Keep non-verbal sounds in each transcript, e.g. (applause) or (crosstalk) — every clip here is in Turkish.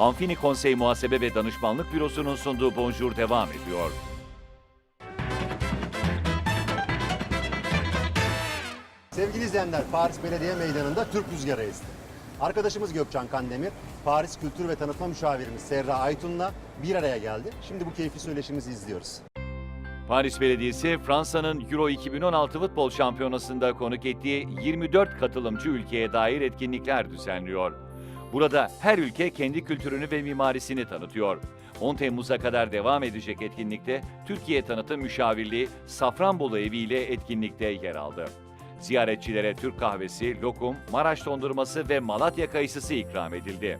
Amfini Konsey Muhasebe ve Danışmanlık Bürosu'nun sunduğu Bonjour devam ediyor. Sevgili izleyenler, Paris Belediye Meydanı'nda Türk Rüzgarı esti. Arkadaşımız Gökçen Kandemir, Paris Kültür ve Tanıtma Müşavirimiz Serra Aytun'la bir araya geldi. Şimdi bu keyifli söyleşimizi izliyoruz. Paris Belediyesi, Fransa'nın Euro 2016 futbol şampiyonasında konuk ettiği 24 katılımcı ülkeye dair etkinlikler düzenliyor. Burada her ülke kendi kültürünü ve mimarisini tanıtıyor. 10 Temmuz'a kadar devam edecek etkinlikte Türkiye Tanıtım Müşavirliği Safranbolu Evi ile etkinlikte yer aldı. Ziyaretçilere Türk kahvesi, lokum, Maraş dondurması ve Malatya kayısısı ikram edildi.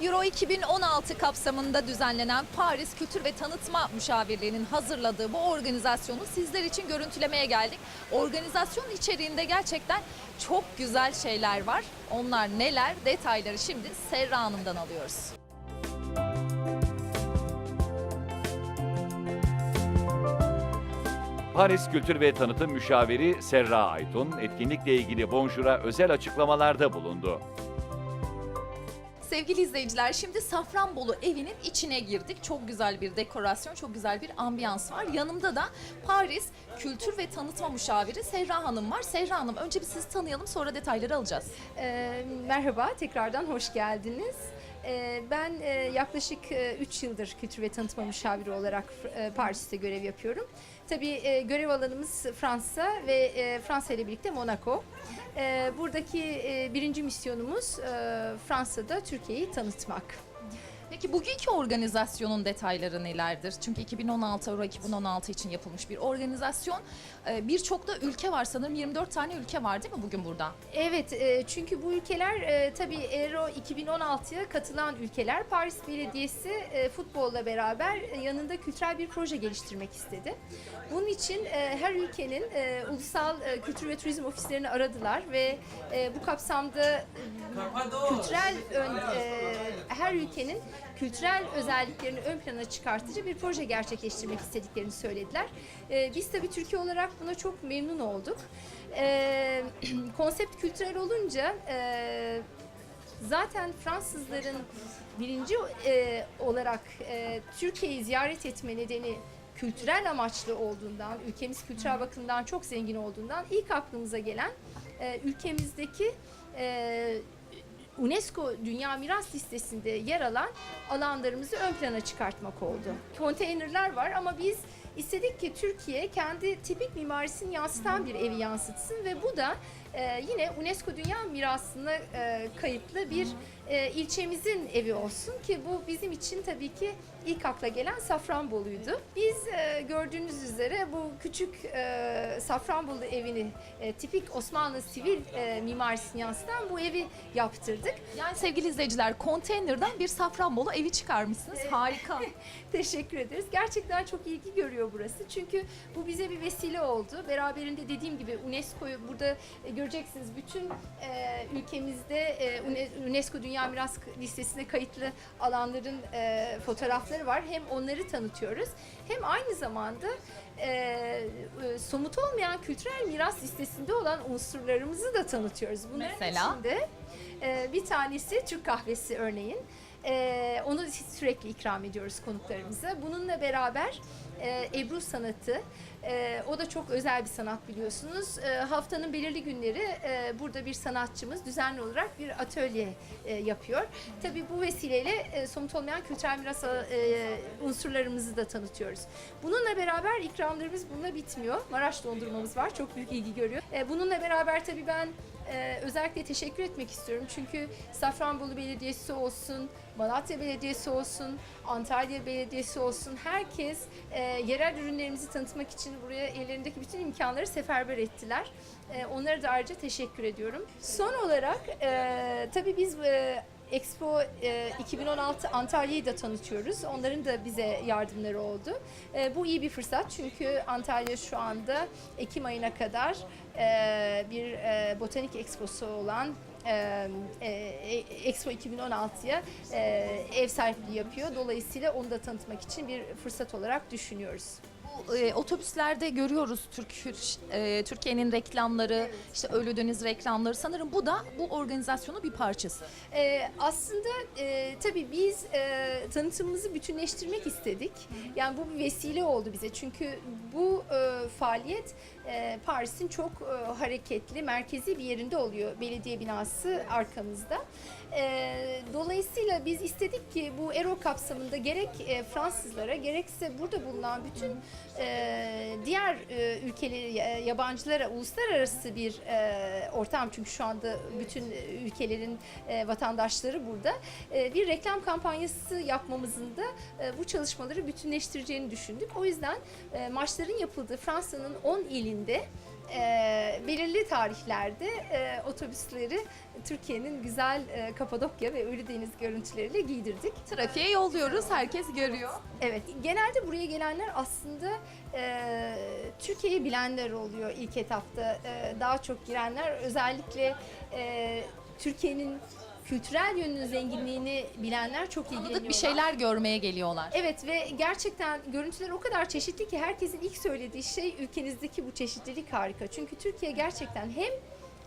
Euro 2016 kapsamında düzenlenen Paris Kültür ve Tanıtma Müşavirliği'nin hazırladığı bu organizasyonu sizler için görüntülemeye geldik. Organizasyon içeriğinde gerçekten çok güzel şeyler var. Onlar neler? Detayları şimdi Serra Hanım'dan alıyoruz. Paris Kültür ve Tanıtım Müşaviri Serra Aytun, etkinlikle ilgili Bonjour'a özel açıklamalarda bulundu. Sevgili izleyiciler şimdi Safranbolu evinin içine girdik. Çok güzel bir dekorasyon, çok güzel bir ambiyans var. Yanımda da Paris Kültür ve Tanıtma Müşaviri Serra Hanım var. Serra Hanım önce bir sizi tanıyalım sonra detayları alacağız. Ee, merhaba, tekrardan hoş geldiniz. Ee, ben e, yaklaşık 3 yıldır kültür ve tanıtma müşaviri olarak e, Paris'te görev yapıyorum. Tabii e, görev alanımız Fransa ve e, Fransa ile birlikte Monaco. E, buradaki e, birinci misyonumuz e, Fransa'da Türkiye'yi tanıtmak. Peki bugünkü organizasyonun detayları nelerdir? Çünkü 2016 Euro 2016 için yapılmış bir organizasyon. Ee, Birçok da ülke var sanırım 24 tane ülke var değil mi bugün burada? Evet, e, çünkü bu ülkeler e, tabii Euro 2016'ya katılan ülkeler. Paris Belediyesi e, futbolla beraber e, yanında kültürel bir proje geliştirmek istedi. Bunun için e, her ülkenin e, ulusal e, kültür ve turizm ofislerini aradılar ve e, bu kapsamda e, kültürel ön, e, her ülkenin kültürel özelliklerini ön plana çıkartıcı bir proje gerçekleştirmek istediklerini söylediler. E, biz tabii Türkiye olarak buna çok memnun olduk. E, (clears throat) konsept kültürel olunca e, zaten Fransızların birinci e, olarak e, Türkiye'yi ziyaret etme nedeni kültürel amaçlı olduğundan, ülkemiz kültürel bakımdan çok zengin olduğundan ilk aklımıza gelen e, ülkemizdeki e, UNESCO Dünya Miras Listesi'nde yer alan alanlarımızı ön plana çıkartmak oldu. Konteynerler var ama biz istedik ki Türkiye kendi tipik mimarisini yansıtan bir evi yansıtsın ve bu da e, yine UNESCO Dünya Mirası'na e, kayıtlı bir e, ilçemizin evi olsun ki bu bizim için tabii ki ilk akla gelen Safranbolu'ydu. Biz e, gördüğünüz üzere bu küçük e, Safranbolu evini e, tipik Osmanlı sivil e, mimarisini yansıtan bu evi yaptırdık. Yani sevgili izleyiciler konteynerden bir Safranbolu evi çıkarmışsınız. Harika. (laughs) Teşekkür ederiz. Gerçekten çok ilgi görüyor burası. Çünkü bu bize bir vesile oldu. Beraberinde dediğim gibi UNESCO'yu burada e, göreceksiniz. Bütün e, ülkemizde e, UNE- UNESCO Dünya Miras Listesi'ne kayıtlı alanların e, fotoğrafları var. Hem onları tanıtıyoruz hem aynı zamanda e, e, somut olmayan kültürel miras listesinde olan unsurlarımızı da tanıtıyoruz. Bunların Mesela? içinde e, bir tanesi Türk kahvesi örneğin. Ee, onu sürekli ikram ediyoruz konuklarımıza. Bununla beraber e, Ebru sanatı, e, o da çok özel bir sanat biliyorsunuz. E, haftanın belirli günleri e, burada bir sanatçımız düzenli olarak bir atölye e, yapıyor. Tabii bu vesileyle e, somut olmayan kültürel miras e, unsurlarımızı da tanıtıyoruz. Bununla beraber ikramlarımız bununla bitmiyor. Maraş dondurmamız var, çok büyük ilgi görüyor. E, bununla beraber tabii ben ee, özellikle teşekkür etmek istiyorum. Çünkü Safranbolu Belediyesi olsun, Malatya Belediyesi olsun, Antalya Belediyesi olsun herkes e, yerel ürünlerimizi tanıtmak için buraya ellerindeki bütün imkanları seferber ettiler. E, onlara da ayrıca teşekkür ediyorum. Son olarak e, tabii biz e, Expo e, 2016 Antalya'yı da tanıtıyoruz. Onların da bize yardımları oldu. E, bu iyi bir fırsat çünkü Antalya şu anda Ekim ayına kadar e, bir e, botanik exposu olan e, e, Expo 2016'ya e, ev sahipliği yapıyor. Dolayısıyla onu da tanıtmak için bir fırsat olarak düşünüyoruz. E, otobüslerde görüyoruz Türk e, Türkiye'nin reklamları, işte Ölü Deniz reklamları. Sanırım bu da bu organizasyonun bir parçası. Ee, aslında e, tabii biz e, tanıtımımızı bütünleştirmek istedik. Yani bu bir vesile oldu bize. Çünkü bu e, faaliyet e, Paris'in çok e, hareketli, merkezi bir yerinde oluyor. Belediye binası arkamızda. E, dolayısıyla biz istedik ki bu ERO kapsamında gerek e, Fransızlara gerekse burada bulunan bütün e, diğer e, ülkeleri, yabancılara uluslararası bir e, ortam çünkü şu anda bütün ülkelerin e, vatandaşları burada e, bir reklam kampanyası yapmamızın da e, bu çalışmaları bütünleştireceğini düşündük. O yüzden e, maçların yapıldığı Fransa'nın 10 ilinde e, belirli tarihlerde e, otobüsleri Türkiye'nin güzel e, Kapadokya ve Ölüdeniz görüntüleriyle giydirdik. Trafiğe yolluyoruz, herkes görüyor. Evet, genelde buraya gelenler aslında e, Türkiye'yi bilenler oluyor ilk etapta. E, daha çok girenler özellikle e, Türkiye'nin kültürel yönünün zenginliğini bilenler çok ilgileniyorlar. Tanıdık bir şeyler görmeye geliyorlar. Evet ve gerçekten görüntüler o kadar çeşitli ki herkesin ilk söylediği şey ülkenizdeki bu çeşitlilik harika. Çünkü Türkiye gerçekten hem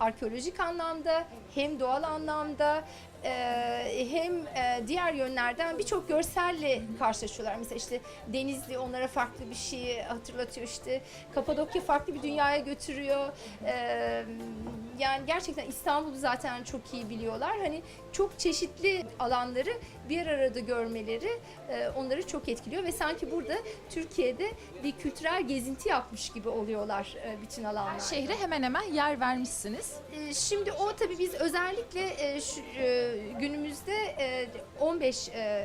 arkeolojik anlamda hem doğal anlamda hem e, diğer yönlerden birçok görselle karşılaşıyorlar. Mesela işte Denizli onlara farklı bir şeyi hatırlatıyor işte Kapadokya farklı bir dünyaya götürüyor. E, yani gerçekten İstanbul'u zaten çok iyi biliyorlar. Hani çok çeşitli alanları bir arada görmeleri e, onları çok etkiliyor ve sanki burada Türkiye'de bir kültürel gezinti yapmış gibi oluyorlar e, bütün alanlar. Şehre hemen hemen yer vermişsiniz. Şimdi o tabii biz özellikle e, şu, e, günümüzde e, 15 e,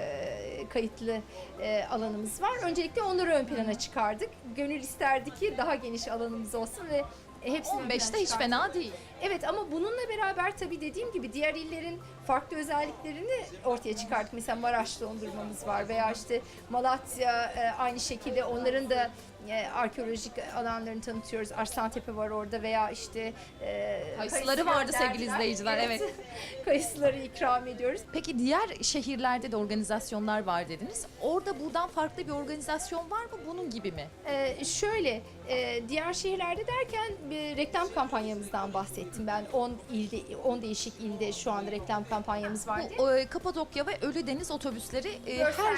kayıtlı e, alanımız var. Öncelikle onları ön plana çıkardık. Gönül isterdi ki daha geniş alanımız olsun ve hepsini ön plana 15'te hiç fena değil. Evet ama bununla beraber tabii dediğim gibi diğer illerin farklı özelliklerini ortaya çıkarttık. Mesela Maraş dondurmamız var veya işte Malatya e, aynı şekilde onların da e, arkeolojik alanlarını tanıtıyoruz. Arslantepe var orada veya işte e, Kayısıları vardı sevgili izleyiciler, evet. (laughs) Kayısıları ikram ediyoruz. Peki diğer şehirlerde de organizasyonlar var dediniz. Orada buradan farklı bir organizasyon var mı bunun gibi mi? Ee, şöyle, e, diğer şehirlerde derken bir reklam kampanyamızdan bahsettim ben. 10 ilde, 10 değişik ilde şu anda reklam kampanyamız var. Bu e, Kapadokya ve Ölüdeniz otobüsleri e, her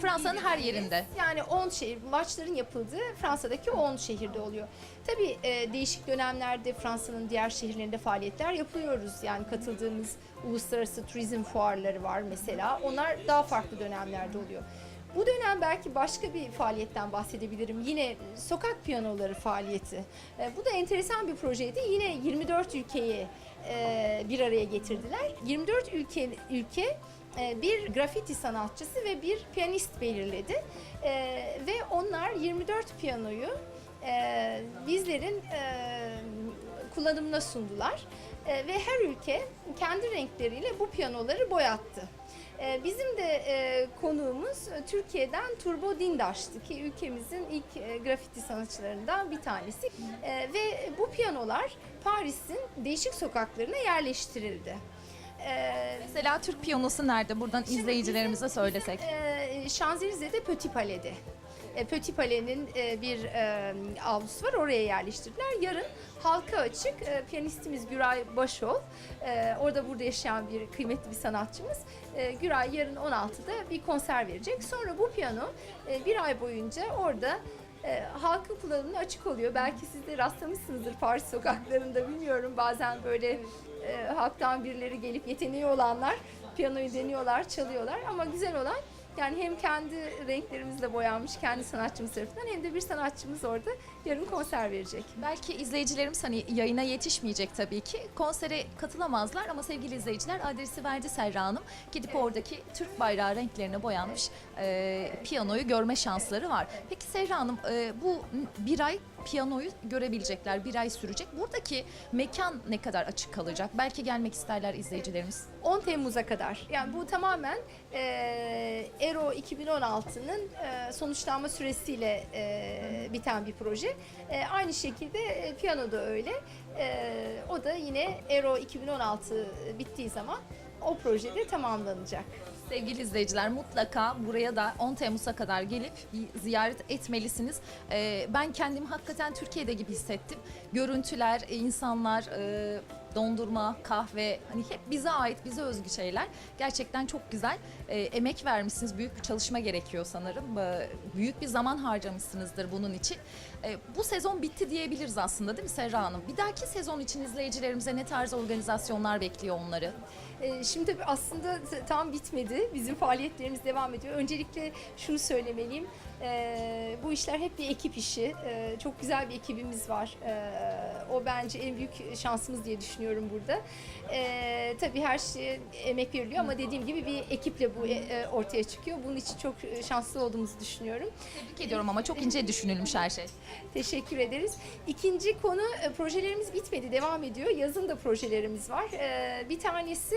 Fransa'nın her yerinde. Yani 10 şehir, maçların yapıldığı Fransa'daki 10 şehirde oluyor. Tabii e, değişik dönemlerde Fransa'nın diğer şehirlerinde faaliyetler yapıyoruz. Yani katıldığımız uluslararası turizm fuarları var mesela. Onlar daha farklı dönemlerde oluyor. Bu dönem belki başka bir faaliyetten bahsedebilirim. Yine sokak piyanoları faaliyeti. E, bu da enteresan bir projeydi. Yine 24 ülkeyi e, bir araya getirdiler. 24 ülke ülke bir grafiti sanatçısı ve bir piyanist belirledi. E, ve onlar 24 piyanoyu e, bizlerin e, kullanımına sundular. E, ve her ülke kendi renkleriyle bu piyanoları boyattı. Bizim de e, konuğumuz Türkiye'den Turbo Dindaş'tı ki ülkemizin ilk grafiti sanatçılarından bir tanesi. Ve bu piyanolar Paris'in değişik sokaklarına yerleştirildi. E, Mesela Türk piyanosu nerede? Buradan Şimdi izleyicilerimize bizim- söylesek. bizim, e, Şanzelize'de Petit Palais'de. E, Petit Palais'in e, bir e, avlusu var oraya yerleştirdiler. Yarın halka açık e, piyanistimiz Güray Başol, e, orada burada yaşayan bir kıymetli bir sanatçımız. E, Güray yarın 16'da bir konser verecek. Sonra bu piyano e, bir ay boyunca orada e, halkın kullanımına açık oluyor. Belki siz de rastlamışsınızdır Paris sokaklarında bilmiyorum bazen böyle e, halktan birileri gelip yeteneği olanlar piyanoyu deniyorlar, çalıyorlar ama güzel olan yani hem kendi renklerimizle boyanmış kendi sanatçımız tarafından hem de bir sanatçımız orada yarın konser verecek. Belki izleyicilerimiz hani yayına yetişmeyecek tabii ki. Konsere katılamazlar ama sevgili izleyiciler adresi verdi Serra Hanım. Gidip oradaki Türk bayrağı renklerine boyanmış e, piyanoyu görme şansları var. Peki Serra Hanım e, bu bir ay piyanoyu görebilecekler, bir ay sürecek. Buradaki mekan ne kadar açık kalacak? Belki gelmek isterler izleyicilerimiz. 10 Temmuz'a kadar. Yani bu tamamen e, Ero 2016'nın e, sonuçlanma süresiyle e, biten bir proje. E, aynı şekilde e, piyano da öyle. E, o da yine Ero 2016 bittiği zaman o projede tamamlanacak. Sevgili izleyiciler mutlaka buraya da 10 Temmuz'a kadar gelip ziyaret etmelisiniz. Ee, ben kendimi hakikaten Türkiye'de gibi hissettim. Görüntüler, e, insanlar, e, dondurma, kahve hani hep bize ait, bize özgü şeyler. Gerçekten çok güzel. E, emek vermişsiniz. Büyük bir çalışma gerekiyor sanırım. E, büyük bir zaman harcamışsınızdır bunun için. E, bu sezon bitti diyebiliriz aslında değil mi Serra Hanım? Bir dahaki sezon için izleyicilerimize ne tarz organizasyonlar bekliyor onları? Ee, Şimdi aslında tam bitmedi. Bizim faaliyetlerimiz devam ediyor. Öncelikle şunu söylemeliyim. Ee, bu işler hep bir ekip işi. Ee, çok güzel bir ekibimiz var. O bence en büyük şansımız diye düşünüyorum burada. Tabii her şeye emek veriliyor ama dediğim gibi bir ekiple bu e, e, ortaya çıkıyor. Bunun için çok e, şanslı olduğumuzu düşünüyorum. Tebrik ediyorum ama çok ince düşünülmüş her şey. Teşekkür ederiz. İkinci konu projelerimiz bitmedi, devam ediyor. Yazın da projelerimiz var. Bir tanesi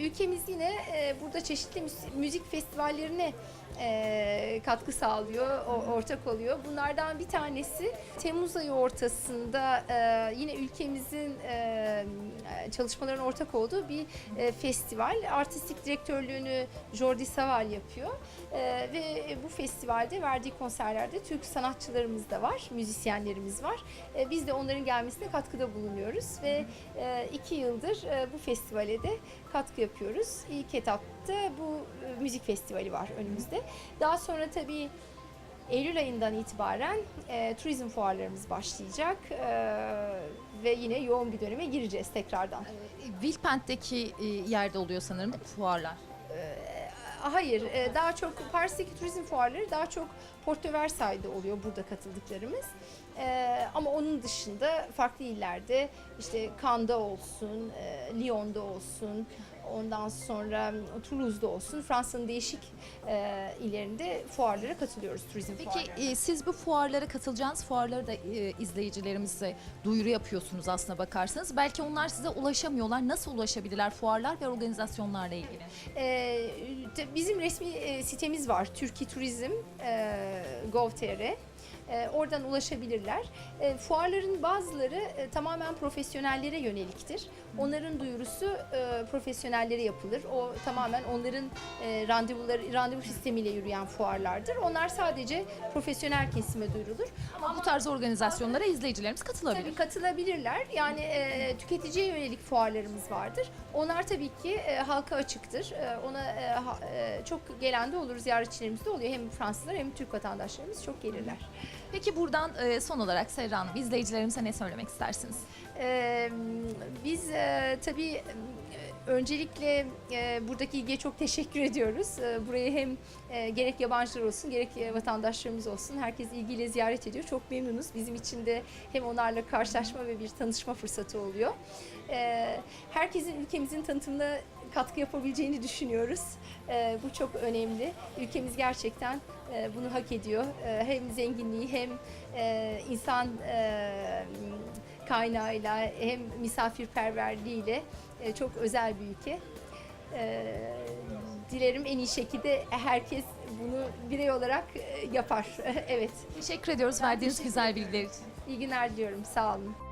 ülkemiz yine e, burada çeşitli müzik festivallerine e, katkı sağlıyor, o- ortak oluyor. Bunlardan bir tanesi Temmuz ayı ortasında e, yine ülkemizin e, çalışmaların ortak olduğu bir e, festival. Artistik direktörlüğünü Jordi Saval yapıyor. E, ve bu festivalde verdiği konserlerde Türk sanatçılarımız da var, müzisyenlerimiz var. E, biz de onların gelmesine katkıda bulunuyoruz ve e, iki yıldır e, bu festivale de katkı yapıyoruz. İlk etapta bu e, müzik festivali var önümüzde. Daha sonra tabii Eylül ayından itibaren e, turizm fuarlarımız başlayacak e, ve yine yoğun bir döneme gireceğiz tekrardan. Vilpent'teki e, yerde oluyor sanırım fuarlar. Hayır, e, daha çok Paris'teki turizm fuarları daha çok Porto Versailles'de oluyor burada katıldıklarımız. E, ama onun dışında farklı illerde işte Cannes'da olsun, e, Lyon'da olsun, ondan sonra Toulouse'da olsun Fransa'nın değişik e, illerinde fuarlara katılıyoruz turizm Peki fuarlarına. e, siz bu fuarlara katılacağınız fuarları da e, izleyicilerimize duyuru yapıyorsunuz aslına bakarsanız. Belki onlar size ulaşamıyorlar. Nasıl ulaşabilirler fuarlar ve organizasyonlarla ilgili? De- bizim resmi e, sitemiz var. Türkiye Turizm e, Gov.tr. E, oradan ulaşabilirler. E, fuarların bazıları e, tamamen profesyonellere yöneliktir. Onların duyurusu e, profesyonellere yapılır. O tamamen onların e, randevuları randevu sistemiyle yürüyen fuarlardır. Onlar sadece profesyonel kesime duyurulur. Ama bu tarz organizasyonlara izleyicilerimiz katılabilir. Tabii katılabilirler. Yani e, tüketiciye yönelik fuarlarımız vardır. Onlar tabii ki e, halka açıktır. E, ona e, ha- e, çok gelen de olur, ziyaretçilerimiz de oluyor. Hem Fransızlar hem Türk vatandaşlarımız çok gelirler. Peki buradan e, son olarak Serra Hanım izleyicilerimize ne söylemek istersiniz? E, biz e, tabii e, öncelikle e, buradaki ilgiye çok teşekkür ediyoruz. E, burayı hem e, gerek yabancılar olsun gerek e, vatandaşlarımız olsun herkes ilgiyle ziyaret ediyor. Çok memnunuz. Bizim için de hem onlarla karşılaşma ve bir tanışma fırsatı oluyor. E, herkesin ülkemizin tanıtımına katkı yapabileceğini düşünüyoruz. E, bu çok önemli. Ülkemiz gerçekten e, bunu hak ediyor. E, hem zenginliği hem e, insan e, kaynağıyla hem misafirperverliğiyle e, çok özel bir ülke. E, dilerim en iyi şekilde herkes bunu birey olarak yapar. (laughs) evet. Teşekkür ediyoruz verdiğiniz güzel bilgiler için. İyi günler diliyorum. Sağ olun.